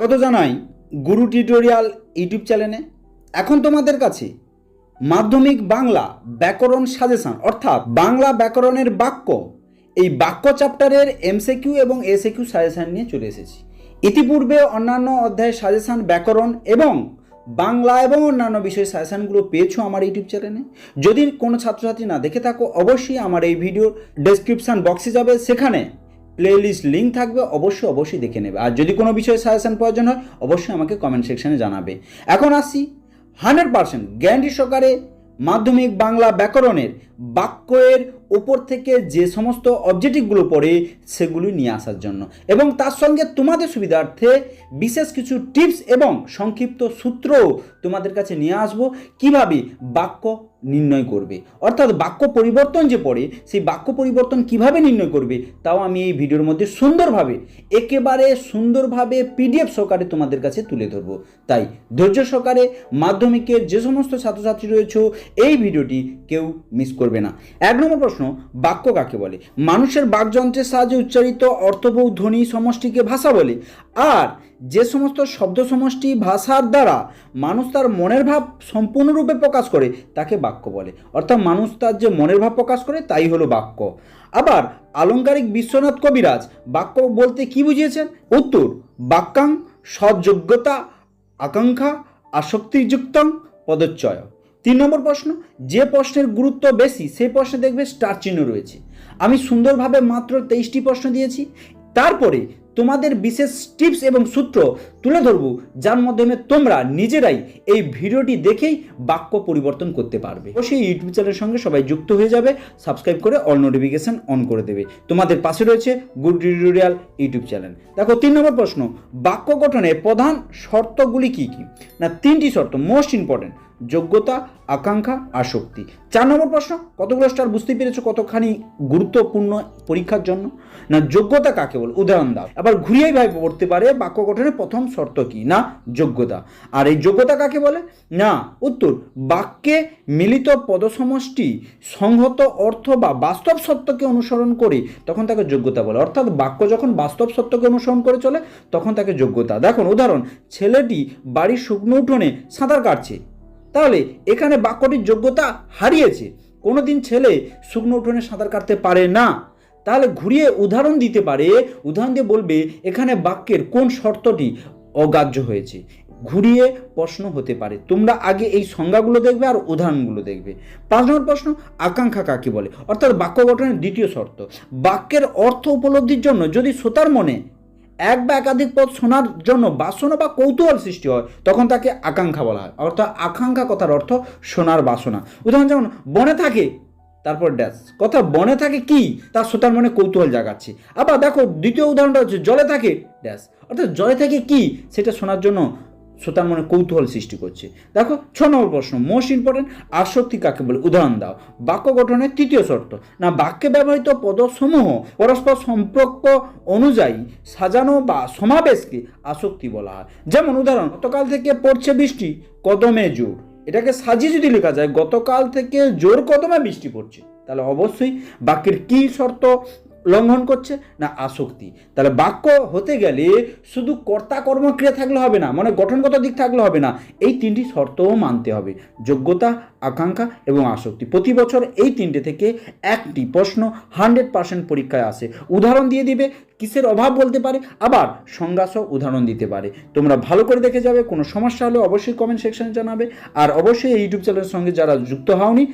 স্বাগত জানাই গুরু tutorial YouTube চ্যানেলে। এখন তোমাদের কাছে মাধ্যমিক বাংলা ব্যাকরণ সাজেশন, অর্থাৎ বাংলা ব্যাকরণের বাক্য। এই বাক্য চ্যাপ্টারের এমসিকিউ এবং এসএকিউ সাজেশন নিয়ে চলে এসেছি। ইতিপূর্বে অন্যান্য অধ্যায়ের সাজেশন, ব্যাকরণ এবং বাংলা এবং অন্যান্য বিষয়ের সাজেশনগুলো পেয়েছ আমার ইউটিউব চ্যানেলে। যদি কোনো ছাত্রছাত্রী না দেখে থাকো, অবশ্যই আমার এই ভিডিওর ডেসক্রিপশন বক্সে যাবে। সেখানে প্লেলিস্ট লিঙ্ক থাকবে, অবশ্যই অবশ্যই দেখে নেবে। আর যদি কোনো বিষয়ে সাজেশন প্রয়োজন হয়, অবশ্যই আমাকে কমেন্ট সেকশানে জানাবে। এখন আসি হান্ড্রেড পার্সেন্ট গ্যারান্টি সহকারে মাধ্যমিক বাংলা ব্যাকরণের বাক্যের উপর থেকে যে সমস্ত অবজেক্টিভগুলো পড়ে, সেগুলি নিয়ে আসার জন্য। এবং তার সঙ্গে তোমাদের সুবিধার্থে বিশেষ কিছু টিপস এবং সংক্ষিপ্ত সূত্রও তোমাদের কাছে নিয়ে আসব, কীভাবে বাক্য নির্ণয় করবে? অর্থাৎ বাক্য পরিবর্তন যে পড়ে, সেই বাক্য পরিবর্তন কীভাবে নির্ণয় করবে, তাও আমি এই ভিডিওর মধ্যে সুন্দরভাবে, একেবারে সুন্দরভাবে পিডিএফ সহকারে তোমাদের কাছে তুলে ধরবো। তাই ধৈর্য সহকারে মাধ্যমিকের যে সমস্ত ছাত্রছাত্রী রয়েছে, এই ভিডিওটি কেউ মিস করবে না। এক নম্বর প্রশ্ন, বাক্য কাকে বলে? মানুষের বাকযন্ত্রের সাহায্যে উচ্চারিত অর্থবহ ধ্বনি সমষ্টিকে ভাষা বলে। আর যে সমস্ত শব্দ সমষ্টি ভাষার দ্বারা মানুষ তার মনের ভাব সম্পূর্ণরূপে প্রকাশ করে, তাকে বাক্য বলে। অর্থাৎ মানুষ তার যে মনের ভাব প্রকাশ করে, তাই হলো বাক্য। আবার আলংকারিক বিশ্বনাথ কবিরাজ বাক্য বলতে কি বুঝিয়েছেন? উত্তর, বাক্যাং সযোগ্যতা আকাঙ্ক্ষা আসক্তিযুক্তং পদচ্চয় তিন নম্বর প্রশ্ন, যে প্রশ্নের গুরুত্ব বেশি, সেই প্রশ্নে দেখবে স্টার চিহ্ন রয়েছে। আমি সুন্দরভাবে মাত্র তেইশটি প্রশ্ন দিয়েছি। তারপরে তোমাদের বিশেষ টিপস এবং সূত্র তুলে ধরবো, যার মাধ্যমে তোমরা নিজেরাই এই ভিডিওটি দেখেই বাক্য পরিবর্তন করতে পারবে। অবশ্যই ইউটিউব চ্যানেলের সঙ্গে সবাই যুক্ত হয়ে যাবে সাবস্ক্রাইব করে অল নোটিফিকেশন অন করে দেবে। তোমাদের পাশে রয়েছে গুড টিউটোরিয়াল ইউটিউব চ্যানেল দেখো, তিন নম্বর প্রশ্ন, বাক্য গঠনের প্রধান শর্তগুলি কি কি? না, তিনটি শর্ত মোস্ট ইম্পর্টেন্ট যোগ্যতা, আকাঙ্ক্ষা, আসক্তি। চার নম্বর প্রশ্ন, কতগুলো স্টার বুঝতে পেরেছ কতখানি গুরুত্বপূর্ণ পরীক্ষার জন্য? না, যোগ্যতা কাকে বল? উদাহরণ দাও। আবার ঘুরিয়েই ভাই পড়তে পারে বাক্য গঠনের প্রথম শর্ত কি? না, যোগ্যতা। আর এই যোগ্যতা কাকে বলে? না, উত্তর, বাক্যে মিলিত পদসমষ্টি সংহত অর্থ বা বাস্তব সত্যকে অনুসরণ করে তখন তাকে যোগ্যতা বলে। অর্থাৎ বাক্য যখন বাস্তব সত্যকে অনুসরণ করে চলে, তখন তাকে যোগ্যতা। দেখুন, উদাহরণ, ছেলেটি বাড়ির শুকনো উঠোনে সাঁতার কাটছে। তাহলে এখানে বাক্যটির যোগ্যতা হারিয়েছে। কোনোদিন ছেলে শুকনো উঠোনে সাঁতার কাটতে পারে না। তাহলে ঘুরিয়ে উদাহরণ দিতে পারে, উদাহরণ দিয়ে বলবে, এখানে বাক্যের কোন শর্তটি অগ্রাহ্য হয়েছে? ঘুরিয়ে প্রশ্ন হতে পারে। তোমরা আগে এই সংজ্ঞাগুলো দেখবে আর উদাহরণগুলো দেখবে। পাঁচ নম্বর প্রশ্ন, আকাঙ্ক্ষা কাকে বলে? অর্থাৎ বাক্য গঠনের দ্বিতীয় শর্ত। বাক্যের অর্থ উপলব্ধির জন্য যদি শ্রোতার মনে এক বা একাধিক পদ শোনার জন্য বাসনা বা কৌতূহল সৃষ্টি হয়, তখন তাকে আকাঙ্ক্ষা বলা হয়। অর্থাৎ আকাঙ্ক্ষা কথার অর্থ শোনার বাসনা। উদাহরণ যেমন, বনে থাকে। তারপর ড্যাশ। কথা বনে থাকে কি? তার শ্রোতার মনে কৌতূহল জাগাচ্ছে। আবার দেখো, দ্বিতীয় উদাহরণটা হচ্ছে, জলে থাকে? ড্যাশ। অর্থাৎ জলে থাকে কি? সেটা শোনার জন্য শ্রোতার মনে কৌতূহল সৃষ্টি করছে। দেখো, ছ নম্বর প্রশ্ন মোস্ট ইম্পর্টেন্ট আসক্তি কাকে বলে? উদাহরণ দাও। বাক্য গঠনের তৃতীয় শর্ত। না, বাক্যে ব্যবহৃত পদসমূহ পরস্পর সম্পর্ক অনুযায়ী সাজানো বা সমাবেশকে আসক্তি বলা হয়। যেমন, উদাহরণ, গতকাল থেকে পড়ছে বৃষ্টি, কদমে জোর। এটাকে সাজিয়ে যদি লেখা যায়, গতকাল থেকে জোর, কদমে বৃষ্টি পড়ছে, তাহলে অবশ্যই বাক্যের কী শর্ত লঙ্ঘন করছে? না, আসক্তি। তাহলে বাক্য হতে গেলে শুধু কর্তা কর্মক্রিয়া থাকলে হবে না মানে গঠনগত দিক থাকলে হবে না, এই তিনটি শর্তও মানতে হবে। যোগ্যতা, আকাঙ্ক্ষা এবং আসক্তি। প্রতি বছর এই তিনটে থেকে একটি প্রশ্ন হান্ড্রেড পার্সেন্ট পরীক্ষায় আসে। উদাহরণ দিয়ে দিবে, কিসের অভাব বলতে পারে, আবার সংজ্ঞাসহ উদাহরণ দিতে পারে। তোমরা ভালো করে দেখে যাবে, কোনো সমস্যা হলে অবশ্যই কমেন্ট সেকশনে জানাবে, আর অবশ্যই এই ইউটিউব চ্যানেলের সঙ্গে যারা যুক্ত হওনি,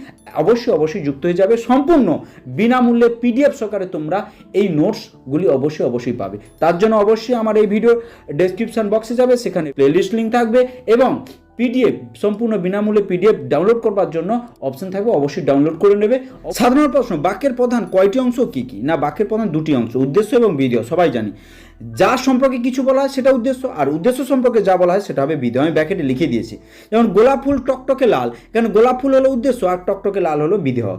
অবশ্যই অবশ্যই যুক্ত হয়ে যাবে। সম্পূর্ণ বিনামূল্যে পিডিএফ সহকারে তোমরা এই নোটসগুলি অবশ্যই অবশ্যই পাবে। তার জন্য অবশ্যই আমার এই ভিডিও ডেসক্রিপশন বক্সে যাবে, সেখানে প্লেলিস্ট লিঙ্ক থাকবে এবং পিডিএফ সম্পূর্ণ বিনামূল্যে পিডিএফ ডাউনলোড করবার জন্য অপশন থাকবে, অবশ্যই ডাউনলোড করে নেবে। সাধারণ প্রশ্ন, বাক্যের প্রধান কয়টি অংশ কি কি? না, বাক্যের প্রধান দুটি অংশ, উদ্দেশ্য এবং বিধেয়, সবাই জানি। যা সম্পর্কে কিছু বলা হয় সেটা উদ্দেশ্য, আর উদ্দেশ্য সম্পর্কে যা বলা হয় সেটা হবে বিধেয়। আমি ব্যাকেটে লিখে দিয়েছি। যেমন, গোলাপ ফুল টকটকে লাল, কেন গোলাপ ফুল হলো উদ্দেশ্য, আর টকটকে লাল হলো বিধেয়।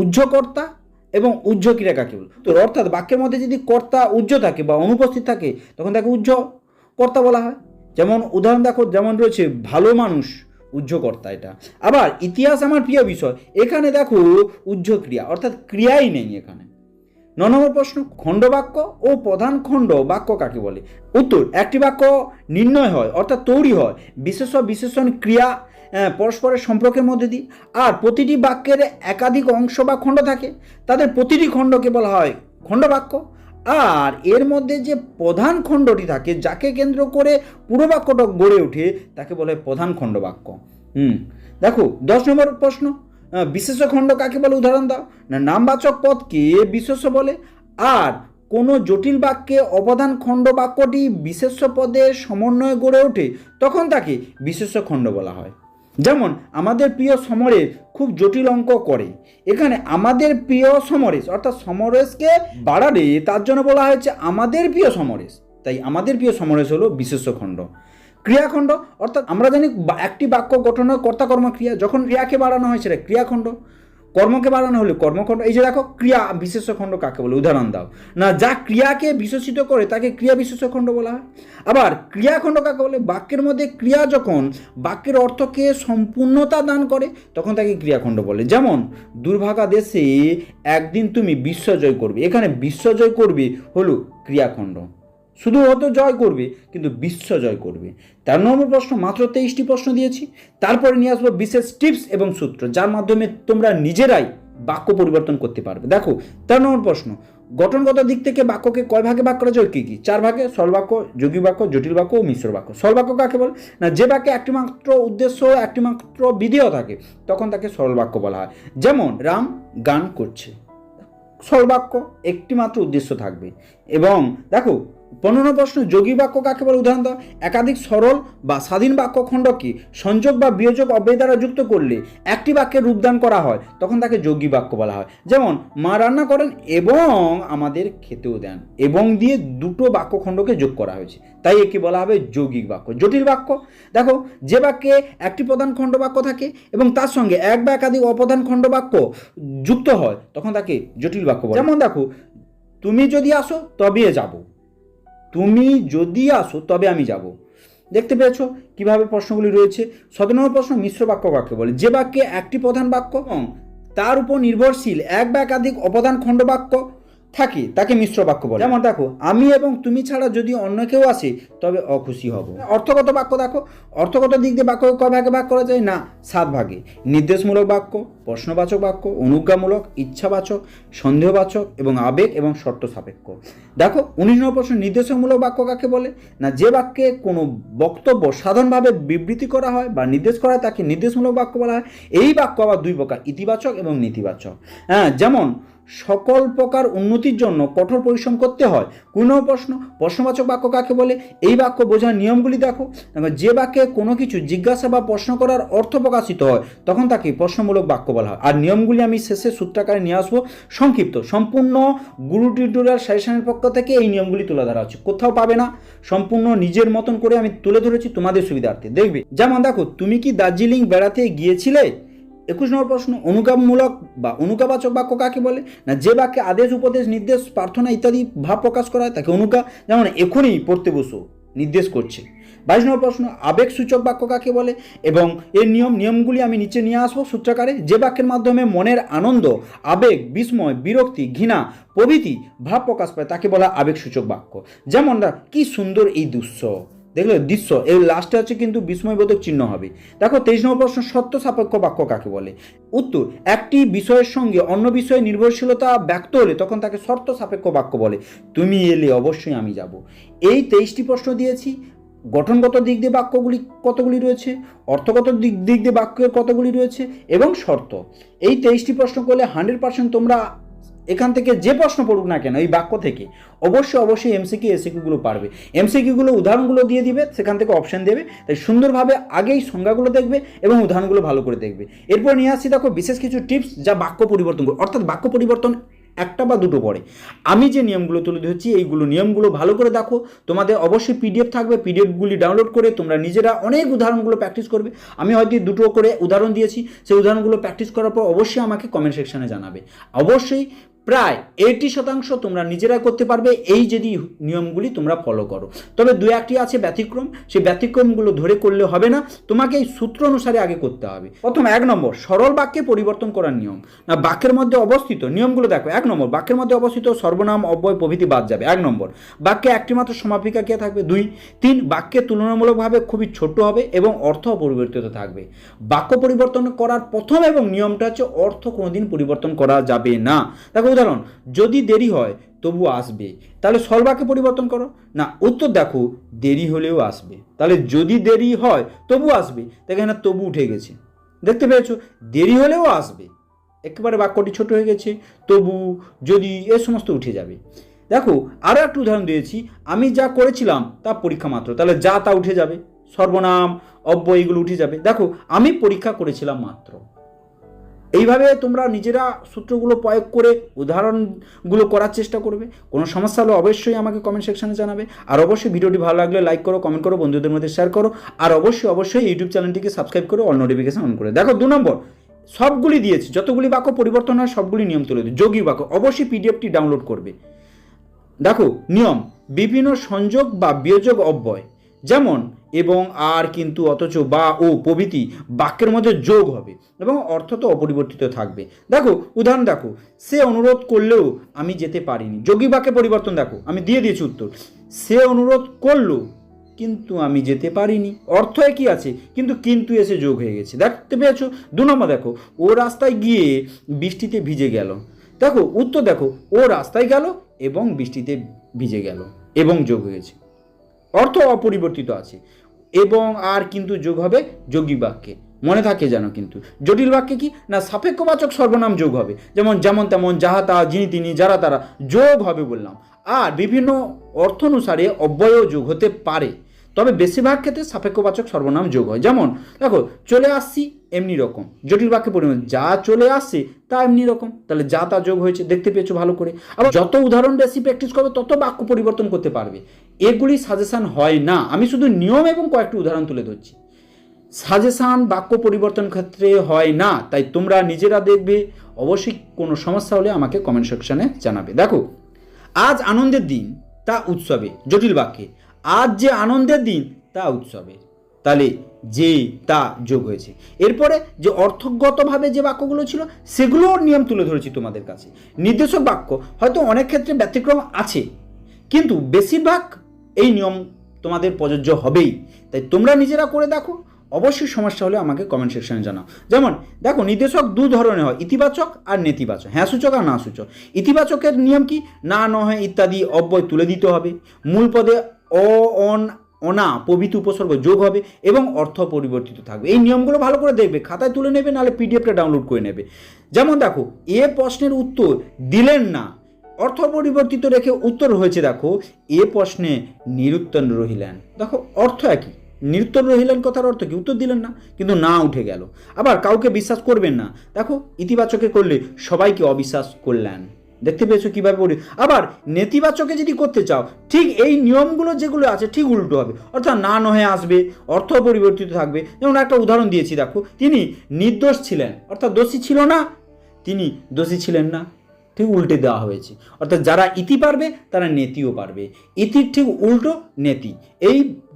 উজ্জ্বকর্তা এবং উজ্জ্ব ক্রিয়া কাকে বল? তো অর্থাৎ বাক্যের মধ্যে যদি কর্তা উজ্জ্ব থাকে বা অনুপস্থিত থাকে, তখন তাকে উজ্জ্ব কর্তা বলা হয়। যেমন উদাহরণ দেখো, যেমন রয়েছে, ভালো মানুষ উজ্জ্বকর্তা এটা। আবার ইতিহাস আমার প্রিয় বিষয়, এখানে দেখো উজ্জ্ব ক্রিয়া, অর্থাৎ ক্রিয়াই নেই এখানে। ন নম্বর প্রশ্ন খণ্ডবাক্য ও প্রধান খণ্ড বাক্য কাকে বলে? উত্তর, একটি বাক্য নির্ণয় হয়, অর্থাৎ তৈরি হয়। বিশেষ বিশেষণ ক্রিয়া পরস্পরের সম্পর্কের মধ্যে দিয়ে। আর প্রতিটি বাক্যের একাধিক অংশ বা খণ্ড থাকে, তাদের প্রতিটি খণ্ডকে বলা হয় খণ্ডবাক্য। আর এর মধ্যে যে প্রধান খণ্ডটি থাকে, যাকে কেন্দ্র করে পুরো বাক্যটা গড়ে ওঠে, তাকে বলে প্রধান খণ্ডবাক্য। হুম, দেখো, দশ নম্বর প্রশ্ন বিশেষ খণ্ড কাকে বলে? উদাহরণ দাও। না, নামবাচক পদকে বিশেষ বলে। আর কোনো জটিল বাক্যে অবদান খণ্ড বাক্যটি বিশেষ্য পদের সমন্বয়ে গড়ে ওঠে, তখন তাকে বিশেষ্য খণ্ড বলা হয়। যেমন আমাদের প্রিয় সমরেশ খুব জটিল অঙ্ক করে। এখানে আমাদের প্রিয় সমরেশ, অর্থাৎ সমরেশকে বাড়ালে তার জন্য বলা হয়েছে আমাদের প্রিয় সমরেশ। তাই আমাদের প্রিয় সমরেশ হলো বিশেষ খণ্ড ক্রিয়াখণ্ড, অর্থাৎ আমরা জানি একটি বাক্য গঠন কর্তাকর্ম কর্তা ক্রিয়া যখন ক্রিয়াকে বাড়ানো হয় সেটা ক্রিয়াখণ্ড। কর্মকে বাড়ানো হলে, কর্মখণ্ড এই যে দেখো, ক্রিয়া বিশেষ খণ্ড কাকে বলে? উদাহরণ দাও। না, যা ক্রিয়াকে বিশেষিত করে, তাকে ক্রিয়া বিশেষ খণ্ড বলা হয়। আবার, ক্রিয়াখণ্ড কাকে বলে? বাক্যের মধ্যে ক্রিয়া যখন বাক্যের অর্থকে সম্পূর্ণতা দান করে, তখন তাকে ক্রিয়াখণ্ড বলে। যেমন, দুর্ভাগা দেশে একদিন তুমি বিশ্বজয় করবে। এখানে বিশ্বজয় করবে হলো ক্রিয়াখণ্ড। শুধু হয়তো জয় করবে, কিন্তু বিশ্ব জয় করবে। তেরো নম্বর প্রশ্ন, মাত্র তেইশটি প্রশ্ন দিয়েছি। তারপরে নিয়ে আসব বিশেষ টিপস এবং সূত্র, যার মাধ্যমে তোমরা নিজেরাই বাক্য পরিবর্তন করতে পারবে। দেখো, তেরো নম্বর প্রশ্ন, গঠনগত দিক থেকে বাক্যকে কয় ভাগে ভাগ করা যায়, কী কী? চার ভাগে, সরল বাক্য, যোগী বাক্য, জটিল বাক্য ও মিশ্র বাক্য। সরল বাক্য কাকে বলে? না, যে বাক্যে একটি মাত্র উদ্দেশ্য একটি মাত্র বিধেয় থাকে, তখন তাকে সরল বাক্য বলা হয়। যেমন, রাম গান করছে। সরল বাক্য একটি মাত্র উদ্দেশ্য থাকবে। এবং, দেখো পনেরো প্রশ্ন, যোগী বাক্য কাকে বলে? উদাহরণ দাও। একাধিক সরল বা স্বাধীন বাক্য খণ্ডকে সংযোগ বা বিয়োজক অব্যয় দ্বারা যুক্ত করলে একটি বাক্যের রূপদান করা হয়, তখন তাকে যোগী বাক্য বলা হয়। যেমন, মা রান্না করেন এবং আমাদের খেতেও দেন, এবং দিয়ে দুটো বাক্য খণ্ডকে যোগ করা হয়েছে। তাই একে বলা হবে যৌগিক বাক্য। জটিল বাক্য। দেখো, যে বাক্যে একটি প্রধান খণ্ড বাক্য থাকে এবং তার সঙ্গে এক বা একাধিক অপ্রধান খণ্ড বাক্য যুক্ত হয়, তখন তাকে জটিল বাক্য বলে। যেমন, দেখো, তুমি যদি আসো তবে যাব। তুমি যদি আসো, তবে আমি যাব। দেখতে পেয়েছ কীভাবে প্রশ্নগুলি রয়েছে? সতেরো নম্বর প্রশ্ন মিশ্র বাক্য বাক্য বলে? যে বাক্যে একটি প্রধান বাক্য এবং তার উপর নির্ভরশীল এক বা একাধিক অপদান খণ্ড বাক্য থাকে, তাকে মিশ্র বাক্য বলে। যেমন দেখো, আমি এবং তুমি ছাড়া যদি অন্য কেউ আসে, তবে অখুশি হব। অর্থগত বাক্য দেখো, অর্থগত দিক দিয়ে বাক্য কয় ভাগে ভাগ করা যায়? না, সাত ভাগে। নির্দেশমূলক বাক্য, প্রশ্নবাচক বাক্য, অনুজ্ঞামূলক, ইচ্ছাবাচক, সন্দেহবাচক এবং আবেগ এবং শর্ত সাপেক্ষ। দেখো, উনিশ নম্বর প্রশ্ন, নির্দেশমূলক বাক্য কাকে বলে? না, যে বাক্যে কোনো বক্তব্য সাধারণভাবে বিবৃতি করা হয় বা নির্দেশ করা হয়, তাকে নির্দেশমূলক বাক্য বলা হয়। এই বাক্য আবার দুই প্রকার, ইতিবাচক এবং নেতিবাচক। হ্যাঁ যেমন সকল প্রকার উন্নতির জন্য কঠোর পরিশ্রম করতে হয়। কোনো প্রশ্ন, প্রশ্নবাচক বাক্য কাকে বলে? এই বাক্য বোঝার নিয়মগুলি দেখো। যে বাক্যে কোনো কিছু জিজ্ঞাসা বা প্রশ্ন করার অর্থ প্রকাশিত হয়, তখন তাকে প্রশ্নমূলক বাক্য বলা হয়। আর নিয়মগুলি আমি শেষে সূত্রাকারে নিয়ে আসব। সংক্ষিপ্ত, সম্পূর্ণ গুরু টিউটোরিয়াল সাজেশনের পক্ষ থেকে এই নিয়মগুলি তুলে ধরা হচ্ছে। কোথাও পাবে না। সম্পূর্ণ নিজের মতন করে আমি তুলে ধরেছি তোমাদের সুবিধার্থে। দেখবে? যেমন দেখো, তুমি কি দার্জিলিং বেড়াতে গিয়েছিলে? একুশ নম্বর প্রশ্ন অনুগামমূলক বা অনুগাবাচক বাক্য কাকে বলে? না, যে বাক্যে আদেশ, উপদেশ, নির্দেশ, প্রার্থনা ইত্যাদি ভাব প্রকাশ করা হয়, তাকে অনুগা যেমন এখনই পড়তে বসো, নির্দেশ করছে। বাইশ নম্বর প্রশ্ন আবেগ সূচক বাক্য কাকে বলে? এবং এর নিয়ম, নিয়মগুলি আমি নিচে নিয়ে আসব সূত্রাকারে। যে বাক্যের মাধ্যমে মনের আনন্দ, আবেগ, বিস্ময়, বিরক্তি, ঘৃণা, প্রভৃতি ভাব প্রকাশ পায়, তাকে বলা আবেগ সূচক বাক্য। যেমন কি সুন্দর এই দৃশ্য। দেখলে দৃশ্য। এই লাস্টে হচ্ছে কিন্তু বিস্ময়বোধক চিহ্ন হবে। দেখো, তেইশ নম্বর প্রশ্ন, সত্য সাপেক্ষ বাক্য কাকে বলে? উত্তর, একটি বিষয়ের সঙ্গে অন্য বিষয়ে নির্ভরশীলতা ব্যক্ত হলে তখন তাকে শর্ত সাপেক্ষ বাক্য বলে। তুমি এলে অবশ্যই আমি যাব। এই তেইশটি প্রশ্ন দিয়েছি। গঠনগত দিক দিয়ে বাক্যগুলি কতগুলি রয়েছে? অর্থগত দিক দিক দিয়ে বাক্যের কতগুলি রয়েছে? এবং শর্ত। এই তেইশটি প্রশ্ন করলে হান্ড্রেড পার্সেন্ট তোমরা এখান থেকে যে প্রশ্ন পড়ুক না কেন, এই বাক্য থেকে, অবশ্যই অবশ্যই এমসিকিউ এসিকিউগুলো পারবে। এমসিকিউগুলো উদাহরণগুলো দিয়ে দিবে, সেখান থেকে অপশন দেবে, তাই সুন্দরভাবে আগেই সংজ্ঞাগুলো দেখবে এবং উদাহরণগুলো ভালো করে দেখবে। এরপর নিয়ে আসছি দেখো বিশেষ কিছু টিপস যা বাক্য পরিবর্তন করে অর্থাৎ বাক্য পরিবর্তন একটা বা দুটো পরে আমি যে নিয়মগুলো তুলে ধরছি, এইগুলো নিয়মগুলো ভালো করে দেখো। তোমাদের অবশ্যই পিডিএফ থাকবে পিডিএফগুলি ডাউনলোড করে তোমরা নিজেরা অনেক উদাহরণগুলো প্র্যাকটিস করবে। আমি হয়তো দুটো করে উদাহরণ দিয়েছি, সেই উদাহরণগুলো প্র্যাকটিস করার পর অবশ্যই আমাকে কমেন্ট সেকশানে জানাবে। অবশ্যই প্রায় এইটি শতাংশ তোমরা নিজেরা করতে পারবে। এই যদি নিয়মগুলি তোমরা ফলো করো। তবে দু একটি আছে ব্যতিক্রম। সেই ব্যতিক্রমগুলো ধরে করলে হবে না। তোমাকে এই সূত্র অনুসারে আগে করতে হবে। প্রথম, এক নম্বর, সরল বাক্যে পরিবর্তন করার নিয়ম। না, বাক্যের মধ্যে অবস্থিত নিয়মগুলো দেখো। এক নম্বর, বাক্যের মধ্যে অবস্থিত সর্বনাম, অব্যয়, প্রভৃতি বাদ যাবে। এক নম্বর, বাক্যে একটি মাত্র সমাপিকা কে থাকবে? দুই। তিন, বাক্যে তুলনামূলকভাবে খুবই ছোট হবে এবং অর্থ অপরিবর্তিত থাকবে। বাক্য পরিবর্তন করার প্রথম এবং নিয়মটা হচ্ছে অর্থ কোনোদিন পরিবর্তন করা যাবে না। দেখো উদাহরণ, যদি দেরি হয় তবু আসবে। তাহলে সর্বাকে পরিবর্তন করো। না, উত্তর দেখো, দেরি হলেও আসবে। তাহলে যদি দেরি হয় তবু আসবে। দেখো এখানে তবু উঠে গেছে। দেখতে পেয়েছ? দেরি হলেও আসবে। একেবারে বাক্যটি ছোট হয়ে গেছে। তবু যদি এ সমস্ত উঠে যাবে। দেখো আরও একটা উদাহরণ দিয়েছি। আমি যা করেছিলাম তা পরীক্ষা মাত্র। তাহলে যা তা উঠে যাবে। সর্বনাম অব্যয় এগুলো উঠে যাবে। দেখো, আমি পরীক্ষা করেছিলাম মাত্র। এইভাবে তোমরা নিজেরা সূত্রগুলো প্রয়োগ করে উদাহরণগুলো করার চেষ্টা করবে। কোনো সমস্যা হলে অবশ্যই আমাকে কমেন্ট সেকশানে জানাবে। আর অবশ্যই ভিডিওটি ভালো লাগলে লাইক করো কমেন্ট করো, বন্ধুদের মধ্যে শেয়ার করো। আর অবশ্যই অবশ্যই ইউটিউব চ্যানেলটিকে সাবস্ক্রাইব করো অল নোটিফিকেশন অন করে। দেখো, দু নম্বর, সবগুলি দিয়েছি। যতগুলি বাক্য পরিবর্তন হয়, সবগুলি নিয়ম তুলে দিই। যোগী বাক্য, অবশ্যই পিডিএফটি ডাউনলোড করবে। দেখো, নিয়ম, বিভিন্ন সংযোগ বা বিয়োজক অব্যয়। যেমন, এবং আর কিন্তু অথচ বা ও প্রভৃতি বাক্যের মধ্যে যোগ হবে এবং অর্থ তো অপরিবর্তিত থাকবে। দেখো, উদাহরণ দেখো, সে অনুরোধ করলেও আমি যেতে পারিনি। যোগী বাক্যে পরিবর্তন দেখো, আমি দিয়ে দিয়েছি উত্তর। সে অনুরোধ করল, কিন্তু আমি যেতে পারিনি। অর্থ একই আছে, কিন্তু কিন্তু এসে যোগ হয়ে গেছে। দেখতে পেয়েছ? দু নম্বর দেখো, ও রাস্তায় গিয়ে বৃষ্টিতে ভিজে গেল। দেখো, উত্তর দেখো, ও রাস্তায় গেল এবং বৃষ্টিতে ভিজে গেল এবং যোগ হয়েছে অর্থ অপরিবর্তিত আছে। এবং আর কিন্তু যোগ হবে যোগী বাক্যে। মনে থাকে যেন কিন্তু। জটিল বাক্যে কি? না, সাপেক্ষবাচক সর্বনাম যোগ হবে। যেমন যেমন, তেমন, যাহা তা যিনি তিনি, যারা তারা যোগ হবে বললাম। আর বিভিন্ন অর্থ অনুসারে অব্যয় যোগ হতে পারে। তবে বেশিরভাগ ক্ষেত্রে সাপেক্ষবাচক সর্বনাম যোগ হয়। যেমন, দেখো, চলে আসছি এমনি রকম। জটিল বাক্যে পরিমাণ যা চলে আসছে, তা এমনি রকম। তাহলে যা তা যোগ হয়েছে, দেখতে পেয়েছ ভালো করে। আবার যত উদাহরণ বেশি প্র্যাকটিস করবে, তত বাক্য পরিবর্তন করতে পারবে। এগুলি সাজেশান হয় না। আমি শুধু নিয়ম এবং কয়েকটি উদাহরণ তুলে ধরছি। সাজেশান বাক্য পরিবর্তন ক্ষেত্রে হয় না। তাই তোমরা নিজেরা দেখবে। অবশ্যই কোনো সমস্যা হলে আমাকে কমেন্ট সেকশানে জানাবে। দেখো, আজ আনন্দের দিন, তা উৎসবে, জটিল বাক্যে। আজ যে আনন্দের দিন, তা উৎসবে তাহলে যে, তা যোগ হয়েছে। এরপরে যে অর্থগতভাবে যে বাক্যগুলো ছিল সেগুলোর নিয়ম তুলে ধরেছি তোমাদের কাছে। নির্দেশক বাক্য হয়তো অনেক ক্ষেত্রে ব্যতিক্রম আছে, কিন্তু বেশিরভাগ এই নিয়ম তোমাদের প্রযোজ্য হবেই। তাই তোমরা নিজেরা করে দেখো। অবশ্যই সমস্যা হলে আমাকে কমেন্ট সেকশনে জানাও। যেমন, দেখো, নির্দেশক দু ধরনের হয়, ইতিবাচক আর নেতিবাচক। হ্যাঁ সূচক আর না সূচক। ইতিবাচকের নিয়ম কি? না নয় ইত্যাদি অব্যয় তুলে দিতে হবে। মূল পদে অন অনা প্রভৃতি উপসর্গ যোগ হবে এবং অর্থ পরিবর্তিত থাকবে। এই নিয়মগুলো ভালো করে দেখবে, খাতায় তুলে নেবে, নাহলে পিডিএফটা ডাউনলোড করে নেবে। যেমন দেখো, এ প্রশ্নের উত্তর দিলেন না, অর্থ পরিবর্তিত রেখে উত্তর হয়েছে দেখো, এ প্রশ্নে নিরুত্তর রহিলেন। দেখো, অর্থ একই, নিরুত্তর রহিলেন কথার অর্থ কি? উত্তর দিলেন না, কিন্তু না উঠে গেল। আবার কাউকে বিশ্বাস করবেন না, দেখো, ইতিবাচকে করলে সবাইকে অবিশ্বাস করলেন। দেখতে পেয়েছ কীভাবে পড়ি আবার নেতিবাচকে যদি করতে চাও, ঠিক এই নিয়মগুলো যেগুলো আছে, ঠিক উল্টো হবে। অর্থাৎ না নহে আসবে, অর্থ পরিবর্তিত থাকবে। যেমন একটা উদাহরণ দিয়েছি, দেখো, তিনি নির্দোষ ছিলেন, অর্থাৎ দোষী ছিল না, তিনি দোষী ছিলেন না। ঠিক উল্টে দেওয়া হয়েছে। অর্থাৎ যারা ইতি পারবে, তারা নেতিও পারবে। ইতির ঠিক উল্টো নেতি।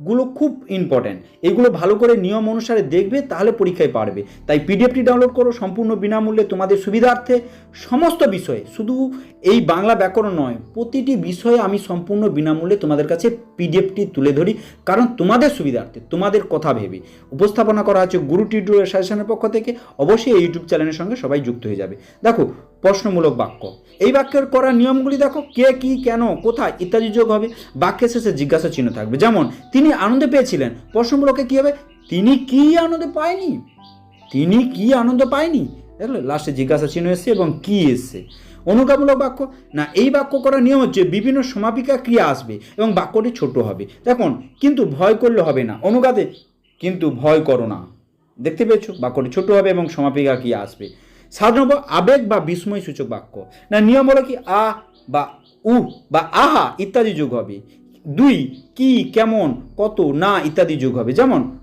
এইগুলো খুব ইম্পর্ট্যান্ট এইগুলো ভালো করে নিয়ম অনুসারে দেখবে, তাহলে পরীক্ষায় পারবে। তাই পিডিএফটি ডাউনলোড করো সম্পূর্ণ বিনামূল্যে তোমাদের সুবিধার্থে সমস্ত বিষয়ে। শুধু এই বাংলা ব্যাকরণ নয়, প্রতিটি বিষয়ে আমি সম্পূর্ণ বিনামূল্যে তোমাদের কাছে পিডিএফটি তুলে ধরি। কারণ তোমাদের সুবিধার্থে, তোমাদের কথা ভেবে। উপস্থাপনা করা হচ্ছে গুরু টিউটোরিয়াল সাজেশনের পক্ষ থেকে। অবশ্যই এই ইউটিউব চ্যানেলের সঙ্গে সবাই যুক্ত হয়ে যাবে। দেখো, প্রশ্নমূলক বাক্য। এই বাক্যের করা নিয়মগুলি দেখো, কে, কি, কেন, কোথায় ইত্যাদি যোগ হবে। বাক্যের শেষে জিজ্ঞাসা চিহ্ন থাকবে। যেমন তিনি আনন্দ পেয়েছিলেন। প্রশ্নমূলকে কী হবে? তিনি কি আনন্দ পায়নি? তিনি কি আনন্দ পায়নি? দেখলে লাস্টে জিজ্ঞাসা চিহ্ন এসছে এবং কি এসছে? অনুজ্ঞামূলক বাক্য, না, এই বাক্য করার নিয়ম হচ্ছে বিভিন্ন সমাপিকা ক্রিয়া আসবে এবং বাক্যটি ছোট হবে। দেখুন, কিন্তু ভয় করলে হবে না। অনুগাতে কিন্তু ভয় করো না। দেখতে পেয়েছ? বাক্যটি ছোট হবে এবং সমাপিকা ক্রিয়া আসবে। সাধারণত আবেগ বা বিস্ময় সূচক বাক্য। না, নিয়ম হলো কি, আ বা উ বা আহা ইত্যাদি যোগ হবে। দুই, কি, কেমন, কত, না, ইত্যাদি যোগ হবে। যেমন,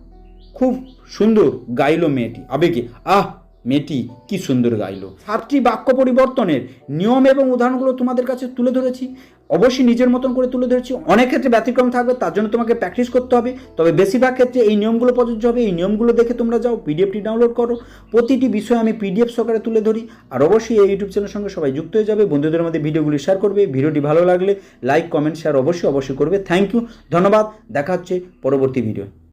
খুব সুন্দর, গাইল মেয়েটি, আবেগে। আহ মেয়েটি কি সুন্দর গাইলো। সাতটি বাক্য পরিবর্তনের নিয়ম এবং উদাহরণগুলো তোমাদের কাছে তুলে ধরেছি। অবশ্যই নিজের মতন করে তুলে ধরেছি। অনেক ক্ষেত্রে ব্যতিক্রম থাকবে, তার জন্য তোমাকে প্র্যাকটিস করতে হবে। তবে বেশিরভাগ ক্ষেত্রে এই নিয়মগুলো প্রযোজ্য হবে। এই নিয়মগুলো দেখে তোমরা যাও পিডিএফটি ডাউনলোড করো। প্রতিটি বিষয় আমি পিডিএফ সহকারে তুলে ধরি। আর অবশ্যই এই ইউটিউব চ্যানেলের সঙ্গে সবাই যুক্ত হয়ে যাবে। বন্ধুদের মধ্যে ভিডিওগুলি শেয়ার করবে। ভিডিওটি ভালো লাগলে লাইক কমেন্ট শেয়ার অবশ্যই অবশ্যই করবে। থ্যাংক ইউ ধন্যবাদ। দেখা হচ্ছে পরবর্তী ভিডিও